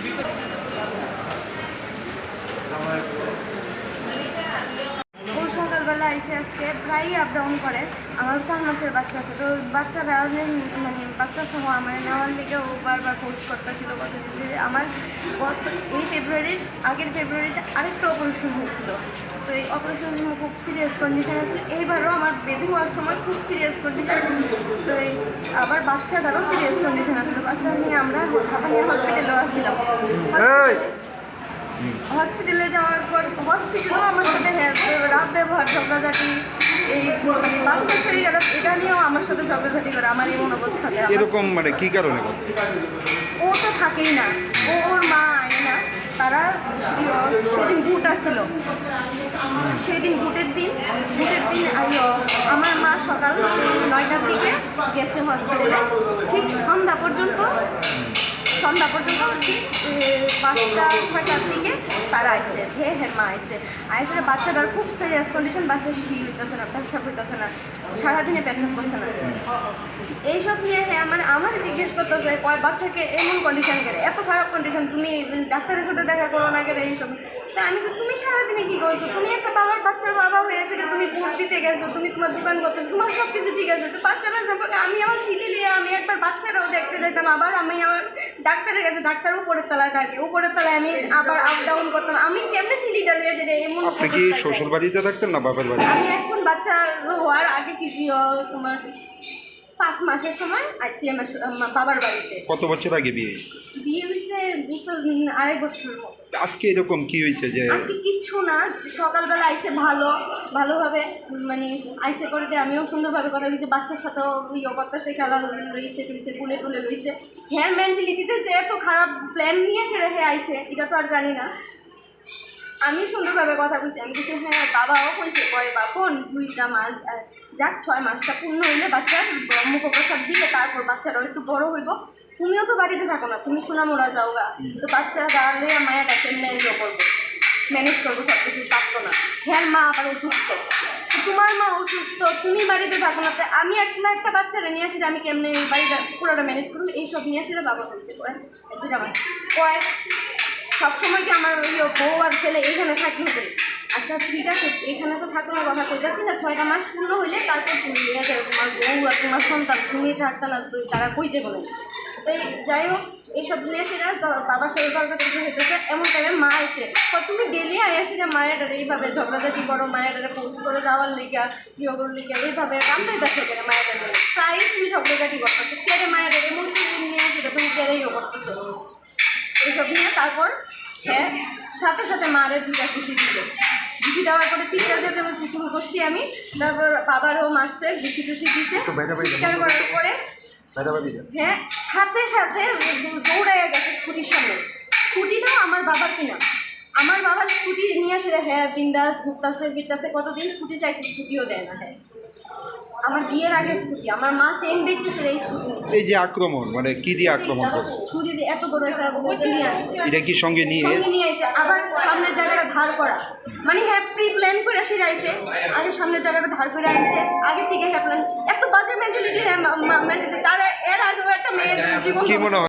ও সকালবেলা এসে আজকে প্রায়ই আপ ডাউন করে। আমার চার মাসের বাচ্চা আছে। তো বাচ্চারা যে- মানে বাচ্চা সহ আমার নেওয়ার লিগে ও বারবার পোস্ট করতেছিল কতদিন ধরে। আমার গত, এই ফেব্রুয়ারির আগের ফেব্রুয়ারিতে আরেকটা অপারেশন হয়েছিল। তো এই অপারেশন খুব সিরিয়াস কন্ডিশন আছে। এইবারও আমার বেবি হওয়ার সময় খুব সিরিয়াস কন্ডিশন তো এই আবার বাচ্চাটারও সিরিয়াস কন্ডিশন আছে। বাচ্চা নিয়ে আমরা হাঁপানিয়া হসপিটালেও আসছিলাম। হসপিটালে যাওয়ার পর হসপিটালেও আমার সাথে হ্যাঁ রাত ব্যবহার ঝগড়াঝাটি এই মানে বাচ্চা শরীর এটা এটা নিয়েও আমার সাথে ঝগড়াঝাটি করে আমার এমন অবস্থাতে এরকম মানে কি কারণে ও তো থাকেই না ও ওর মা আয় না তারা সেদিন বুট আসছিল সেদিন বুটের দিন বুটের দিন আইও আমার মা সকাল নয়টার দিকে গেছে হসপিটালে ঠিক সন্ধ্যা পর্যন্ত সন্ধ্যা পর্যন্ত ঠিক পাঁচটা, ছয়টার দিকে তারা আইসে। হে হের মা আইসে। আইসে বাচ্চাটার খুব সিরিয়াস কন্ডিশন বাচ্চা শি হইতেছে না পেঁচাপ হইতেছে না, সারাদিনে পেঁচাপ করছে না। এইসব নিয়ে হ্যাঁ মানে আমার জিজ্ঞেস করতেছে, কয়, বাচ্চাকে এমন কন্ডিশন করে? এত খারাপ কন্ডিশন তুমি ডাক্তারের সাথে দেখা করো না করে এইসব? তা আমি তো তুমি সারাদিনে কি করছ? তুমি একটা বাবার বাচ্চার বাবা হয়ে এসে তুমি ভোট দিতে গেছো, তুমি তোমার দোকান করতেছো, তোমার সব কিছু ঠিক আছে। তো বাচ্চাদের সম্পর্কে আমি আমার শিলি নিয়ে আমি একবার বাচ্চারাও দেখতে যেতাম আবার আমি আমার ডাক্তারের কাছে ডাক্তার উপরের তলায় থাকে। উপরের তলায় আমি আবার আপ ডাউন করতাম। আমি কেমনে সেই লিডার হয়ে যেটা এমন আপনি কি শ্বশুর বাড়িতে থাকতেন না বাপের বাড়ি আমি এখন বাচ্চা হওয়ার আগে কি তোমার পাঁচ মাসের সময় আইসি আমার শ- বাবার বাড়িতে। কত বছর আগে বিয়ে বিয়ে হয়েছে দুটো উম, আড়াই বছর মতো। আজকে এরকম কি হয়েছে যে আজকে কিচ্ছু না, সকালবেলা আইসে ভালো, ভালোভাবে মানে আইসে করে দিয়ে আমিও সুন্দরভাবে কথা হয়েছে বাচ্চার সাথেও ইয়ে করতেছে, খেলা রয়েছে টুইছে টুলে টুলে রয়েছে হ্যাঁ মেন্টালিটিতে যে এত খারাপ প্ল্যান নিয়ে সেরে হ্যাঁ আইসে, এটা তো আর জানি না। আমি সুন্দরভাবে কথা কইছি। আমি কিছু হ্যাঁ বাবাও কইছে, পরে বাপন দুইটা মাস যাক, ছয় মাসটা পূর্ণ হইলে বাচ্চার মুখপ্রসাদ দিলে তারপর বাচ্চারাও একটু বড় হইব। তুমিও তো বাড়িতে থাকো না, তুমি সোনামোড়া যাও গা তো বাচ্চা দাঁড়ালে মায়াটা কেমনে ইয়ে করব? ম্যানেজ করব সব কিছু পারতো না। হ্যাঁ মা আবার অসুস্থ। তোমার মা অসুস্থ, তুমি বাড়িতে থাকো না। আমি একটা একটা বাচ্চারা নিয়ে আসলে আমি কেমনে বাড়িটা পুরোটা ম্যানেজ করব? এইসব নিয়ে আসলে বাবা কয় দুইটা মাস। কয় সবসময় কি আমার ওই বউ আর ছেলে এখানে থাকতে হবে আচ্ছা ঠিক আছে, এখানে তো থাকার কথা কইতাছি না, ছয়টা মাস পূর্ণ হইলে তারপর তুমি নিয়ে যাবে তোমার বউ আর তোমার সন্তান, তুমি থাকতে না তো তারা কই যাবে না? তাই যাই হোক, এইসব নিয়ে সেটা ত- বাবার সাথে তর্ক হইতেছে, এমন টাইমে মা এসে তো তুমি ডেলি আয়া সেটা মায়ের এইভাবে ঝগড়াঝাটি করো মায়ের পোস্ট করে যাওয়ার লিগা ইয়োগর লিগা, এইভাবে কামতেই দেখে কেন মায়ের প্রায় তুমি ঝগড়াঝাটি করতেছো কেড়ে মায়ের এমন নিয়ে সেটা তুমি কেড়েই করতেছো? এইসব নিয়ে তারপর হ্যাঁ সাথে সাথে মারে দুটা খুশি দিল। ঘুষি দেওয়ার পরে চিৎকার চেঁচামেচি শুরু করছি আমি। তারপর বাবারও মারছে ঘুষি টুসি দিছে। চিৎকার করার পরে হ্যাঁ সাথে সাথে দৌড়াইয়া গেছে স্কুটির সামনে। স্কুটিটাও আমার বাবার কিনা। আমার বাবার স্কুটি নিয়ে আসে হ্যাঁ বিন্দাস ঘুরতাছে ফিরতাছে কতদিন স্কুটি চাইছে স্কুটিও দেয় না হ্যাঁ আমার বিয়ের আগে স্কুটি আমার মা চেন বেচছে সেটা এই স্কুটি নিচ্ছে এই যে আক্রমণ মানে কি দিয়ে আক্রমণ করছে? ছুরি দিয়ে এত বড় একটা নিয়ে আসছে। এটা কি সঙ্গে নিয়ে সঙ্গে নিয়ে এসে আবার সামনের জায়গাটা ধার করা। মানে হ্যাঁ প্রি প্ল্যান করে সেটা আইছে আগে সামনের জায়গাটা ধার করে আনছে আগে থেকে হ্যাঁ প্ল্যান এত বাজে মেন্টালিটি হ্যাঁ মেন্টালিটি তার এর আগে একটা মেয়ের জীবন কি মনে হয়?